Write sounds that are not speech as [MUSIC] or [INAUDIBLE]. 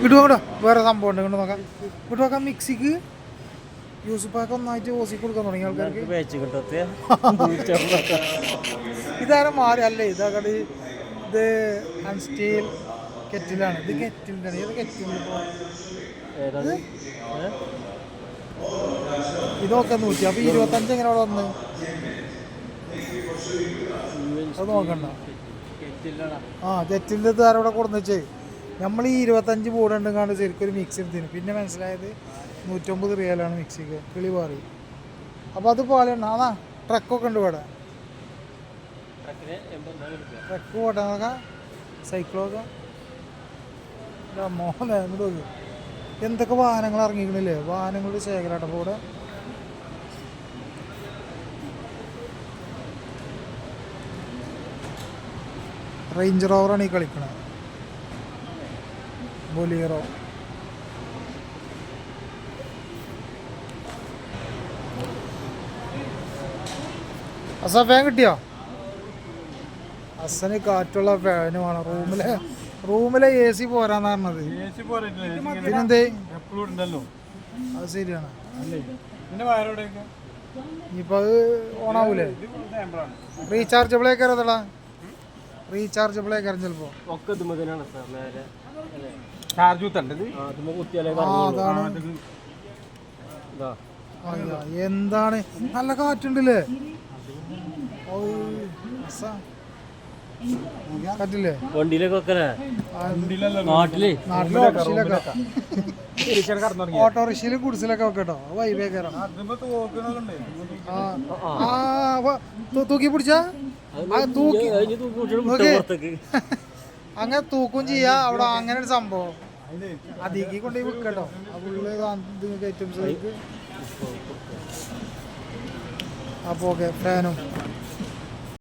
ഇങ്ങോട്ട് നോക്കട്ടോ വേറെ സംഭവം ഉണ്ട് ഇങ്ങോട്ട് നോക്കാം. ഇങ്ങോട്ട് നോക്കാം മിക്സിക്ക് യൂസുഫാക്ക് ഒന്നായിട്ട് ഓസി കൊടുക്കാൻ തുടങ്ങി ആൾക്കാർക്ക്. [LAUGHS] ഇതാരും മാറി അല്ലേ? ഇതാകട് ഇത് അൺസ്റ്റീൽ കെറ്റിലാണ് ഇത് കെറ്റിലാണ് ഇത് കെറ്റിൽ ഇതൊക്കെ നൂറ്റി അപ്പൊ ഇരുപത്തഞ്ച് എങ്ങനെ അവിടെ വന്ന് അത് നോക്കണ്ട. ആ തെറ്റിന്റെ താരം ഇവിടെ കൊടുന്നുവെച്ചേ നമ്മൾ ഈ ഇരുപത്തഞ്ച് ബോർഡ് ഉണ്ടെങ്കിൽ ശരിക്കും ഒരു മിക്സി എടുത്തിന് പിന്നെ മനസ്സിലായത് നൂറ്റമ്പത് റിയലാണ് മിക്സിക്ക് കിളി പാറി. അപ്പോൾ അത് പോലെ ഉണ്ട് അതാ ട്രക്കൊക്കെ ഉണ്ട് ഇവിടെ. ട്രക്ക് പോട്ടെ സൈക്കിളൊക്കെ മോഹല എന്നിട്ട് നോക്ക്. എന്തൊക്കെ വാഹനങ്ങൾ ഇറങ്ങിക്കണില്ലേ വാഹനങ്ങളുടെ ശേഖരാട്ടപ്പോൾ കൂടെ ഇവിടെ. റേഞ്ച് റോവറാണ് ഈ കളിക്കണത്. ബൊലീറോ അസ ഫാൻ കിട്ടിയോ? അസന് കാറ്റുള്ള ഫാനുമാണ് റൂമിലെ റൂമിലെ എ സി പോരാന്ന് പറഞ്ഞത്. പിന്നെന്തേ അത് ശരിയാണ്. ഇനിയിപ്പോൾ അത് ഓണാവൂലേ റീചാർജബിൾ ആക്കാരം ചിലപ്പോൾ ഒക്കെ ചാർജ് കുത്തണ്ടത് എന്താണ്? നല്ല കാറ്റുണ്ടല്ലേ? ഓട്ടോറിക്ഷയിലും. കാറ്റില്ലേ? വണ്ടിയിലൊക്കെ നാട്ടിൽ. ഓട്ടോറിക്ഷയിൽ കുടിസിലൊക്കെ വെക്കട്ടോ വൈബേക്കറ അതിപ്പോ തോക്കണതുണ്ട് ആ ആ വ- തൂ- തൂക്കി പിടിച്ചാ? തൂക്കി. അങ്ങനെ തൂക്കും ചെയ്യാ. അവിടെ അങ്ങനെ ഒരു സംഭവം അതിലേക്ക് കൊണ്ടുപോയി വിൽക്കട്ടോ ഐറ്റംസ് അപ്പൊ ഓക്കെ ഫാനും.